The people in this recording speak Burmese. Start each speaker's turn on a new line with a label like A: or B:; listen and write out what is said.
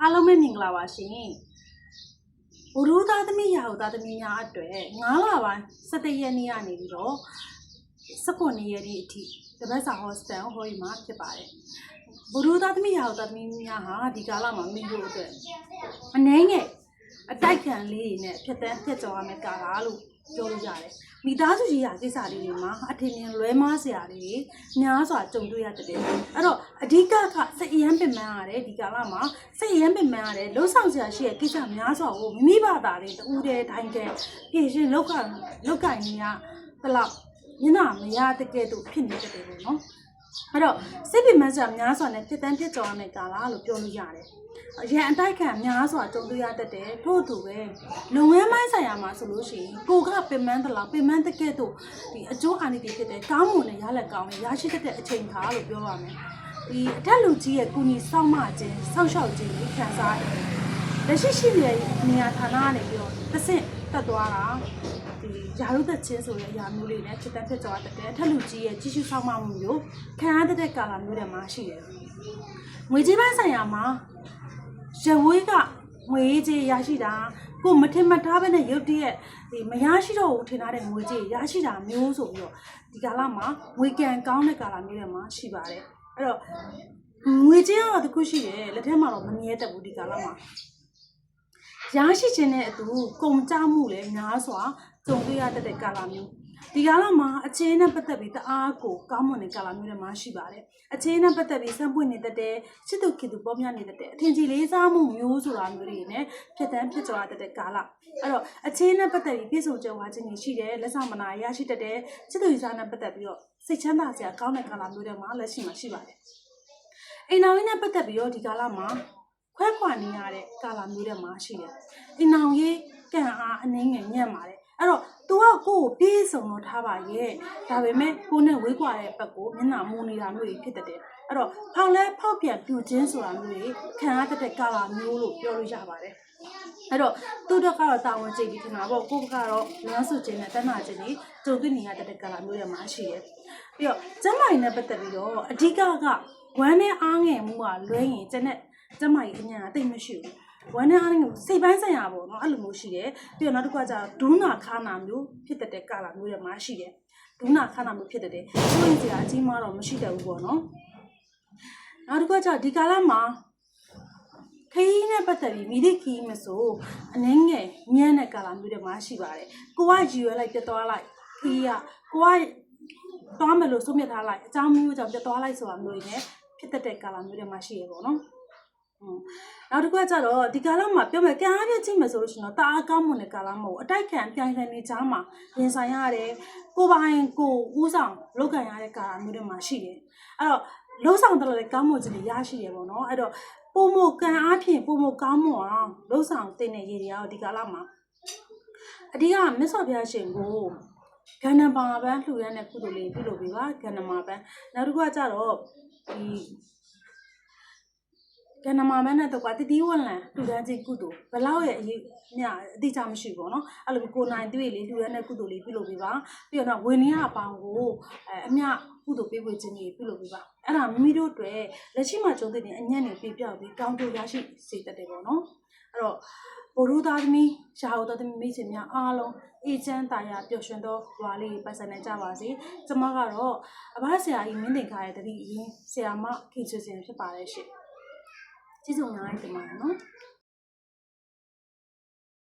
A: အားလုံးပဲမင်္ဂလာပါရှင်ဘုရုသားသမီးရာဟုသားသမီးများအတွက်9လပိုင်း17ရက်နေ့ကနေပြီးတော့19ရက်နေ့အထိတပတ်စာဟောစတန်ဟောဒီမှာဖြစ်ပါတယ်ဘုရုသားသမီးရာဟုသားသမီးများဟာဒီကာလမှာမိဖို့အတွက်အနှဲငယ်အတိုက်ခံလေးတွေနဲ့ဖြတ်တန်းဖြတ်ကျော်ရမယ့်ကာလလို့ ပြောလို့ရတယ်မိသားစုကြီးရာကိစ္စလေးတွေမှာအထင်မြင်လွဲမားစရာတွေများစွာကြုံတွေ့ရတတ်တယ်အဲ့တော့အဓိကကစိတ်အယမ်းပင်ပန်းရတယ်ဒီကာလမှာစိတ်အယမ်းပင်ပန်းရတယ်လှုပ်ဆောင်စရာရှိတဲ့ကိစ္စများစွာကိုမိမိဘာသာတွေတူတဲ့တိုင်းကပြင်ရှင်လောက်ကလောက်ကင်ကြီးကတလောက်ညနာမရတဲ့ကဲ့သို့ဖြစ်နေတတ်တယ်ပေါ့နော် အဲ့တော့စိတ်ပင်ပန်းစရာများစွာနဲ့ဖြစ်တန်းဖြစ်ကြော်ရမယ့်ကာလလို့ပြောလို့ရတယ်အရန်အတိုက်ခံများစွာကြုံတွေ့ရတတ်တယ်ထို့အတူပဲလုပ်ငန်းပိုင်းဆိုင်ရာမှာဆိုလို့ရှိရင်ကိုကပင်မန်းတလားပင်မန်းတကဲ့သို့ဒီအကျိုးအာနိသင်ဖြစ်တဲ့ကောင်းမွန်တဲ့ရလက်ကောင်းနဲ့ရရှိတတ်တဲ့အချိန်ခါလို့ပြောရမယ်ဒီအထက်လူကြီးရဲ့ကုညီဆောင်မခြင်းဆောက်ရှောက်ခြင်းကိုခံစားရတယ်လက်ရှိရှိနေတဲ့နေရာဌာနကနေပြီးတော့တစ်ဆင့်တက်သွားတာ ဒီယာရုသက်ချင်းဆိုတဲ့အရာမျိုးလေးနဲ့ဖြစ်တတ်ဖြစ်သွားတတ်တယ်အထက်လူကြီးရဲ့ကြီးစုဆောင်မမှုမျိုးခံရတတ်တဲ့ကာလမျိုးတွေမှာရှိတယ်ငွေကြေးပိုင်းဆိုင်ရာမှာရဝေးကငွေကြေးရရှိတာကိုမထင်မှတ်ထားဘဲနဲ့ရုတ်တရက်ဒီမရရှိတော့ဘူးထင်ထားတဲ့ငွေကြေးရရှိတာမျိုးဆိုပြီးတော့ဒီကာလမှာငွေကံကောင်းတဲ့ကာလမျိုးတွေမှာရှိပါတယ်အဲ့တော့ငွေကြေးကတော့တစ်ခုရှိတယ်လက်ထက်မှာတော့မမြဲတတ်ဘူးဒီကာလမှာ ရရှိခြင်းနဲ့အတူကုန်ကြမှုလည်းများစွာကြုံတွေ့ရတတ်တဲ့ကာလမျိုးဒီကာလမှာအချင်းနဲ့ပတ်သက်ပြီးတအားကိုကောင်းမွန်တဲ့ကာလမျိုးတွေမှာရှိပါတယ်အချင်းနဲ့ပတ်သက်ပြီးစံပွင့်နေတတ်တဲ့စစ်သူခေသူပေါ်များနေတတ်တဲ့အထင်ကြီးလေးစားမှုမျိုးဆိုတာမျိုးတွေနဲ့ဖြစ်တန်းဖြစ်ကြွားတတ်တဲ့ကာလအဲ့တော့အချင်းနဲ့ပတ်သက်ပြီးပြည့်စုံကြွားခြင်းတွေရှိတယ်လက်ဆောင်မနာရရှိတတ်တဲ့စစ်သူစားနဲ့ပတ်သက်ပြီးတော့စိတ်ချမ်းသာစရာကောင်းတဲ့ကာလမျိုးတွေမှာလက်ရှိမှာရှိပါတယ်အိမ်တော်ကြီးနဲ့ပတ်သက်ပြီးတော့ဒီကာလမှာ ခွဲခွာနေရတဲ့ကာလမျိုးတွေမှာရှိတယ်အိမ်တော်ကြီးကံအားအနှင်းငယ်ညံ့ပါတယ်အဲ့တော့ तू ကကိုယ့်ကိုပြေးစုံတော့ထားပါရဲ့ဒါပေမဲ့ကိုနဲ့ဝေးကွာတဲ့ဘက်ကိုမျက်နှာမူနေတာမျိုးတွေဖြစ်တတ်တယ်အဲ့တော့ဖောက်လဲဖောက်ပြန်ပြူချင်းဆိုတာမျိုးတွေခံရတတ်တဲ့ကာလာမျိုးလို့ပြောလို့ရပါတယ်အဲ့တော့သူတို့ကတော့တာဝန်ကျိတ်ပြီးထင်တာပေါ့ကိုယ့်ဘက်ကတော့လမ်းစုခြင်းနဲ့တန်းနာခြင်းတွေကြုံတွေ့နေရတတ်တဲ့ကာလာမျိုးတွေမှာရှိတယ်ပြီးတော့ကျမ်းမာရေးနဲ့ပတ်သက်ပြီးတော့အဓိကကဝမ်းနဲ့အားငယ်မှုကလွဲရင်ကျန်တဲ့ ကျမ်းမာရေးအညာအသိမရှိဘူးဝမ်းနဲ့အားငယ်မှုစိတ်ပိုင်းဆိုင်ရာပေါ့နော်အဲ့လိုမျိုးရှိတယ်ပြီးတော့နောက်တစ်ခုကကျတော့ဒူးနာခါနာမျိုးဖြစ်တတ်တဲ့ကာလာမျိုးတွေမှာရှိတယ်ဒူးနာခါနာမျိုးဖြစ်တတ်တယ်ဆိုရင်စရာအကြီးမားတော့မရှိတတ်ဘူးပေါ့နော်နောက်တစ်ခုကကျတော့ဒီကာလမှာခရီးနဲ့ပတ်သက်ပြီးမိသည့်ခရီးမဆိုအနှင်းငယ်ညံ့တဲ့ကာလာမျိုးတွေမှာရှိပါတယ်ကိုကရည်ရွယ်လိုက်ပြတ်သွားလိုက်ခရီးကကိုကသွားမယ်လို့ဆုံးဖြတ်ထားလိုက်အကြောင်းမျိုးကြောင့်ပြတ်သွားလိုက်ဆိုတာမျိုးတွေနဲ့ဖြစ်တတ်တဲ့ကာလာမျိုးတွေမှာရှိရပေါ့နော်อืม နောက်တစ်ခုကကြတော့ဒီကာလမှာပြောမယ်ကံအားဖြင့်ကြည့်မယ်ဆိုလို့ရှိရင်တော့တအားကောင်းမွန်တဲ့ကာလမဟုတ်ဘူးအတိုက်ခံပြိုင်ဆိုင်နေချားမှာရင်ဆိုင်ရတယ်ကိုပိုင်ကိုဦးဆောင်လောက်ကန်ရတဲ့ကာလမျိုးတွေမှာရှိတယ်အဲ့တော့လုံးဆောင်တယ်လည်းကောင်းမွန်ခြင်းတွေရရှိရပေါ့နော်အဲ့တော့ပုံမကံအားဖြင့်ပုံမကောင်းမွန်အောင်လုံးဆောင်တင်တဲ့ရည်တွေရောဒီကာလမှာအဓိကမြတ်စွာဘုရားရှင်ကိုကန္နပါပန်းလှူရတဲ့ကုသိုလ်လေးပြုလုပ်ပေးပါကန္နမာပန်းနောက်တစ်ခုကကြတော့ဒီ ကနမမန်းနဲ့တော့ကွာတတိဝလန်လူတန်းချင်းကုသိုလ်ဘလောက်ရဲ့အရေးညအတိအကျမရှိဘူးပေါ့နော်အဲ့လိုကိုနိုင်တွေ့လေလူရတဲ့ကုသိုလ်လေးပြုလုပ်ပေးပါပြီးတော့ဝင်းရအပေါင်းကိုအဲအမြကုသိုလ်ပေးဝေခြင်းကြီးပြုလုပ်ပေးပါအဲ့ဒါမိမိတို့အတွက်လက်ရှိမှာကြုံတဲ့နေအညံ့နေပြပြောက်ပြီးကောင်းကျိုးရရှိစေတတ်တယ်ပေါ့နော်အဲ့တော့ဘိုလ်ရူသားသမီးရာဟုသားသမီးမိတ်ဆွေများအားလုံးအေးချမ်းသာယာပျော်ရွှင်သောဘဝလေးပိုင်ဆိုင်နိုင်ကြပါစေကျမကတော့အဘဆရာကြီးမင်းတင်ခါရဲ့တတိအရင်ဆရာမခင်ဆွေစင်ဖြစ်ပါတယ်ရှင် ကျေးဇူးအများကြီးတင်ပါတယ်နော်